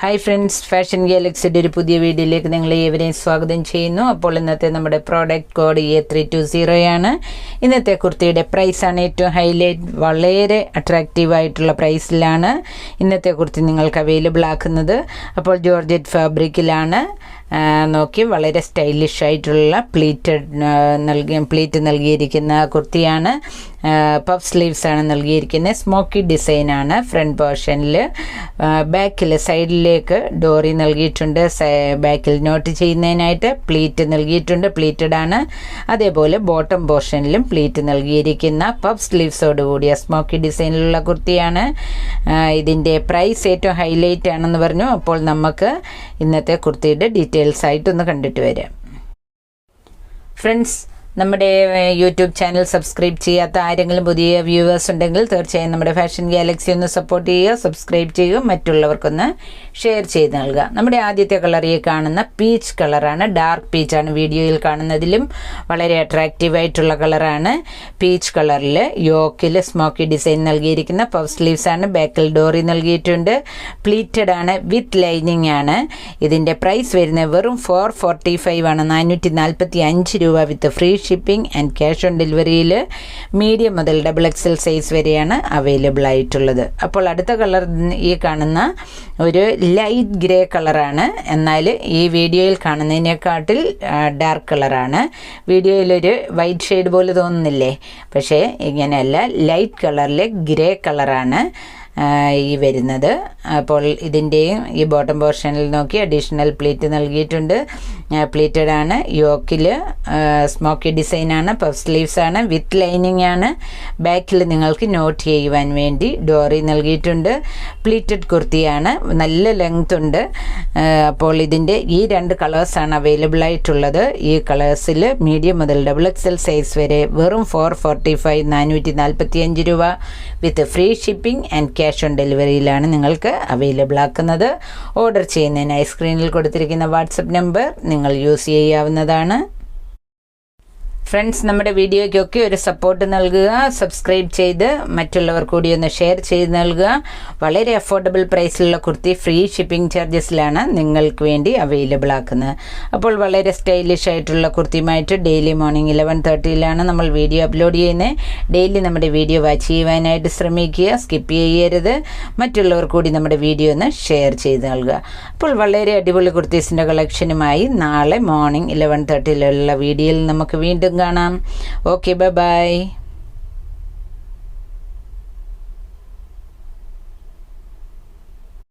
Hi friends fashion ഗാലക്സിയുടെ ഒരു പുതിയ വീഡിയോയിലേക്ക് നിങ്ങൾ ഏവരെയും സ്വാഗതം ചെയ്യുന്നു. അപ്പോൾ ഇന്നത്തെ നമ്മുടെ product code A three two സീറോയാണ് ഇന്നത്തെ കുർത്തിയുടെ പ്രൈസാണ് ഏറ്റവും ഹൈലൈറ്റ് വളരെ അട്രാക്റ്റീവ് ആയിട്ടുള്ള പ്രൈസിലാണ് ഇന്നത്തെ കുർത്തി നിങ്ങൾക്ക് അവൈലബിൾ ആക്കുന്നത്. അപ്പോൾ ജോർജറ്റ് ഫാബ്രിക്കിലാണ് നോക്കി വളരെ സ്റ്റൈലിഷ് ആയിട്ടുള്ള പ്ലീറ്റഡ് നൽകി പ്ലീറ്റ് നൽകിയിരിക്കുന്ന കുർത്തിയാണ്. പഫ് സ്ലീവ്സ് ആണ് നൽകിയിരിക്കുന്നത്. സ്മോക്കി ഡിസൈനാണ് ഫ്രണ്ട് പോർഷനിൽ ബാക്കിൽ സൈഡിലേക്ക് ഡോറി നൽകിയിട്ടുണ്ട്. ബാക്കിൽ നോട്ട് ചെയ്യുന്നതിനായിട്ട് പ്ലീറ്റ് നൽകിയിട്ടുണ്ട്. പ്ലീറ്റഡ് ആണ്. അതേപോലെ ബോട്ടം പോർഷനിലും പ്ലീറ്റ് നൽകിയിരിക്കുന്ന പഫ് സ്ലീവ്സോട് കൂടിയ സ്മോക്കി ഡിസൈനിലുള്ള കുർത്തിയാണ്. ഇതിന്റെ പ്രൈസ് ഏറ്റവും ഹൈലൈറ്റ് ആണെന്ന് പറഞ്ഞു. അപ്പോൾ നമുക്ക് ഇന്നത്തെ കുർത്തിയുടെ ഡീറ്റെയിൽസ് ആയിട്ടൊന്ന് കണ്ടിട്ട് വരാം. ഫ്രണ്ട്സ് നമ്മുടെ യൂട്യൂബ് ചാനൽ സബ്സ്ക്രൈബ് ചെയ്യാത്ത ആരെങ്കിലും പുതിയ വ്യൂവേഴ്സ് ഉണ്ടെങ്കിൽ തീർച്ചയായും നമ്മുടെ ഫാഷൻ ഗാലക്സി ഒന്ന് സപ്പോർട്ട് ചെയ്യുക സബ്സ്ക്രൈബ് ചെയ്യുക മറ്റുള്ളവർക്കൊന്ന് ഷെയർ ചെയ്ത് നൽകുക. നമ്മുടെ ആദ്യത്തെ കളർ കാണുന്ന പീച്ച് കളറാണ്. ഡാർക്ക് പീച്ചാണ് വീഡിയോയിൽ കാണുന്നതിലും വളരെ അട്രാക്റ്റീവ് ആയിട്ടുള്ള കളറാണ്. പീച്ച് കളറിൽ യോക്കിൽ സ്മോക്കി ഡിസൈൻ നൽകിയിരിക്കുന്ന പഫ് സ്ലീവ്സ് ആണ്. ബാക്കിൽ ഡോറി നൽകിയിട്ടുണ്ട്. പ്ലീറ്റഡ് ആണ്. വിത്ത് ലൈനിങ് ആണ്. ഇതിന്റെ പ്രൈസ് വരുന്നത് വെറും ഫോർ ഫോർട്ടി ഫൈവ് ആണ്. നാനൂറ്റി നാൽപ്പത്തി അഞ്ച് രൂപ with free shipping and cash on ഡെലിവറിയിൽ medium മുതൽ ഡബിൾ എക്സ് എൽ സൈസ് വരെയാണ് അവൈലബിൾ ആയിട്ടുള്ളത്. അപ്പോൾ അടുത്ത കളർ ഈ കാണുന്ന ഒരു ലൈറ്റ് ഗ്രേ കളറാണ് എന്നാൽ ഈ വീഡിയോയിൽ കാണുന്നതിനെക്കാട്ടിൽ ഡാർക്ക് കളറാണ് വീഡിയോയിലൊരു വൈറ്റ് ഷെയ്ഡ് പോലെ തോന്നുന്നില്ലേ? പക്ഷേ ഇങ്ങനെയല്ല ലൈറ്റ് കളറിലെ ഗ്രേ കളറാണ് ഈ വരുന്നത്. അപ്പോൾ ഇതിന്റെയും ഈ ബോട്ടം പോർഷനിൽ നോക്കി അഡീഷണൽ പ്ലേറ്റ് നൽകിയിട്ടുണ്ട്. പ്ലേറ്റഡ് ആണ് യോക്കിൽ സ്മോക്കി ഡിസൈനാണ് പഫ് സ്ലീവ്സ് ആണ് വിത്ത് ലൈനിങ് ആണ് ബാക്കിൽ നിങ്ങൾക്ക് നോട്ട് ചെയ്യുവാൻ വേണ്ടി ഡോറി നൽകിയിട്ടുണ്ട്. പ്ലീറ്റഡ് കുർത്തിയാണ് നല്ല ലെങ്ത് ഉണ്ട്. അപ്പോൾ ഇതിന്റെ ഈ രണ്ട് കളേഴ്സാണ് അവൈലബിൾ ആയിട്ടുള്ളത്. ഈ കളേഴ്സിൽ മീഡിയം മുതൽ ഡബിൾ എക്സൽ സൈസ് വരെ വെറും ഫോർ ഫോർട്ടി ഫൈവ് നാനൂറ്റി നാൽപ്പത്തി അഞ്ച് രൂപ with free shipping and cash on ഡെലിവറിയിലാണ് നിങ്ങൾക്ക് അവൈലബിൾ ആക്കുന്നത് ഓർഡർ ചെയ്യുന്നതിന് സ്ക്രീനിൽ കൊടുത്തിരിക്കുന്ന വാട്സപ്പ് നമ്പർ നിങ്ങൾ യൂസ് ചെയ്യാവുന്നതാണ്. ഫ്രണ്ട്സ് നമ്മുടെ വീഡിയോയ്ക്കൊക്കെ ഒരു സപ്പോർട്ട് നൽകുക സബ്സ്ക്രൈബ് ചെയ്ത് മറ്റുള്ളവർ കൂടി ഒന്ന് ഷെയർ ചെയ്ത് നൽകുക. വളരെ അഫോർഡബിൾ പ്രൈസിലുള്ള കുർത്തി ഫ്രീ ഷിപ്പിംഗ് ചാർജസിലാണ് നിങ്ങൾക്ക് വേണ്ടി അവൈലബിൾ ആക്കുന്നത്. അപ്പോൾ വളരെ സ്റ്റൈലിഷ് ആയിട്ടുള്ള കുർത്തിയുമായിട്ട് ഡെയിലി മോർണിംഗ് ഇലവൻ തേർട്ടിയിലാണ് നമ്മൾ വീഡിയോ അപ്ലോഡ് ചെയ്യുന്നത്. ഡെയിലി നമ്മുടെ വീഡിയോ വാച്ച് ചെയ്യുവാനായിട്ട് ശ്രമിക്കുക സ്കിപ്പ് ചെയ്യരുത്. മറ്റുള്ളവർ കൂടി നമ്മുടെ വീഡിയോ ഒന്ന് ഷെയർ ചെയ്ത് നൽകുക. അപ്പോൾ വളരെ അടിപൊളി കുർത്തീസിന്റെ കളക്ഷനുമായി നാളെ മോർണിംഗ് ഇലവൻ തേർട്ടിയിലുള്ള വീഡിയോയിൽ നമുക്ക് വീണ്ടും കാണാം. Okay bye